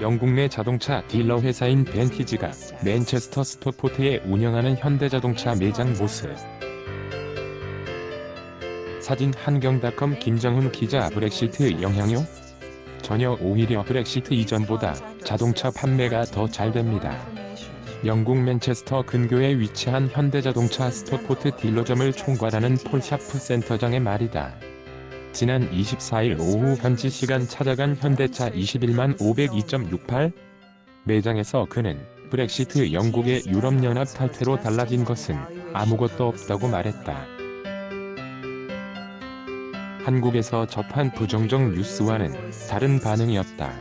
영국 내 자동차 딜러 회사인 벤티지가 맨체스터 스토포트에 운영하는 현대자동차 매장 모습. 사진 한경닷컴 김정훈 기자 브렉시트 영향요? 전혀 오히려 브렉시트 이전보다 자동차 판매가 더 잘 됩니다. 영국 맨체스터 근교에 위치한 현대자동차 스토포트 딜러점을 총괄하는 폴 샤프 센터장의 말이다. 지난 24일 오후 현지 시간 찾아간 현대차 21만 502.68 매장에서 그는 브렉시트 영국의 유럽연합 탈퇴로 달라진 것은 아무것도 없다고 말했다. 한국에서 접한 부정적 뉴스와는 다른 반응이었다.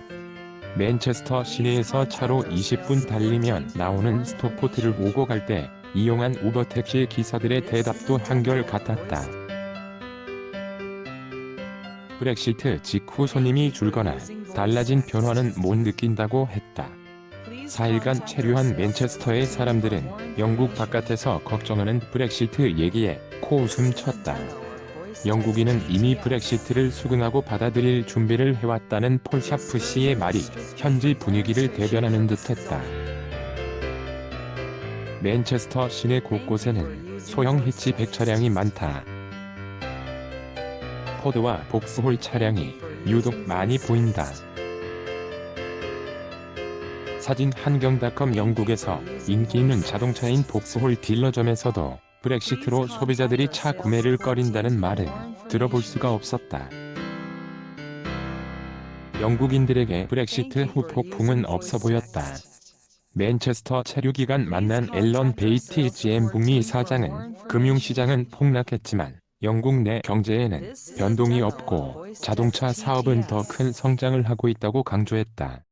맨체스터 시내에서 차로 20분 달리면 나오는 스토포트를 오고 갈 때 이용한 우버 택시 기사들의 대답도 한결 같았다. 브렉시트 직후 손님이 줄거나 달라진 변화는 못 느낀다고 했다. 4일간 체류한 맨체스터의 사람들은 영국 바깥에서 걱정하는 브렉시트 얘기에 코웃음 쳤다. 영국인은 이미 브렉시트를 수긍하고 받아들일 준비를 해왔다는 폴 샤프 씨의 말이 현지 분위기를 대변하는 듯했다. 맨체스터 시내 곳곳에는 소형 해치백 차량이 많다. 포드와 복스홀 차량이 유독 많이 보인다. 사진 한경닷컴 영국에서 인기 있는 자동차인 복스홀 딜러점에서도 브렉시트로 소비자들이 차 구매를 꺼린다는 말은 들어볼 수가 없었다. 영국인들에게 브렉시트 후 폭풍은 없어 보였다. 맨체스터 체류기간 만난 앨런 베이티 GM 북미 사장은 금융시장은 폭락했지만 영국 내 경제에는 변동이 없고 자동차 사업은 더 큰 성장을 하고 있다고 강조했다.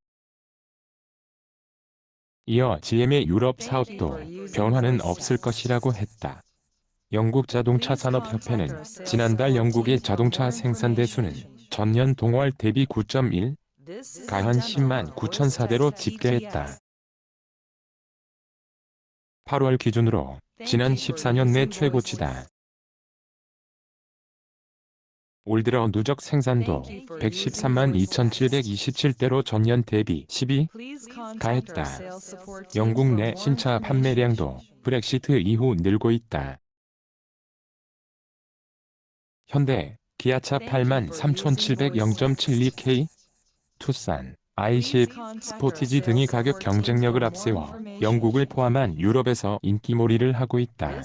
이어 GM의 유럽 사업도 변화는 없을 것이라고 했다. 영국 자동차 산업협회는 지난달 영국의 자동차 생산 대수는 전년 동월 대비 9.1, 가한 10만 9천 사대로 집계했다. 8월 기준으로 지난 14년 내 최고치다. 올 들어 누적 생산도 113만 2,727대로 전년 대비 12 가했다. 영국 내 신차 판매량도 브렉시트 이후 늘고 있다. 현대, 기아차 8만 3,700.72K, 투싼, i10, 스포티지 등이 가격 경쟁력을 앞세워 영국을 포함한 유럽에서 인기몰이를 하고 있다.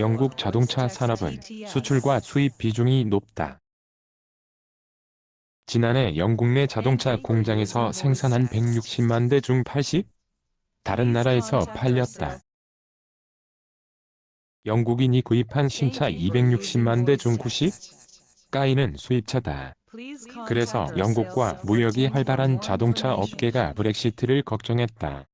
영국 자동차 산업은 수출과 수입 비중이 높다. 지난해 영국 내 자동차 공장에서 생산한 160만 대 중 80? 다른 나라에서 팔렸다. 영국인이 구입한 신차 260만 대 중 90? 가이는 수입차다. 그래서 영국과 무역이 활발한 자동차 업계가 브렉시트를 걱정했다.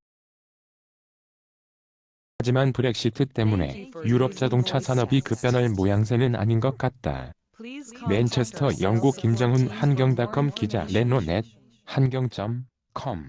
하지만 브렉시트 때문에 유럽 자동차 산업이 급변할 모양새는 아닌 것 같다. 맨체스터 영국 김정훈 한경닷컴 기자 레노넷 한경.com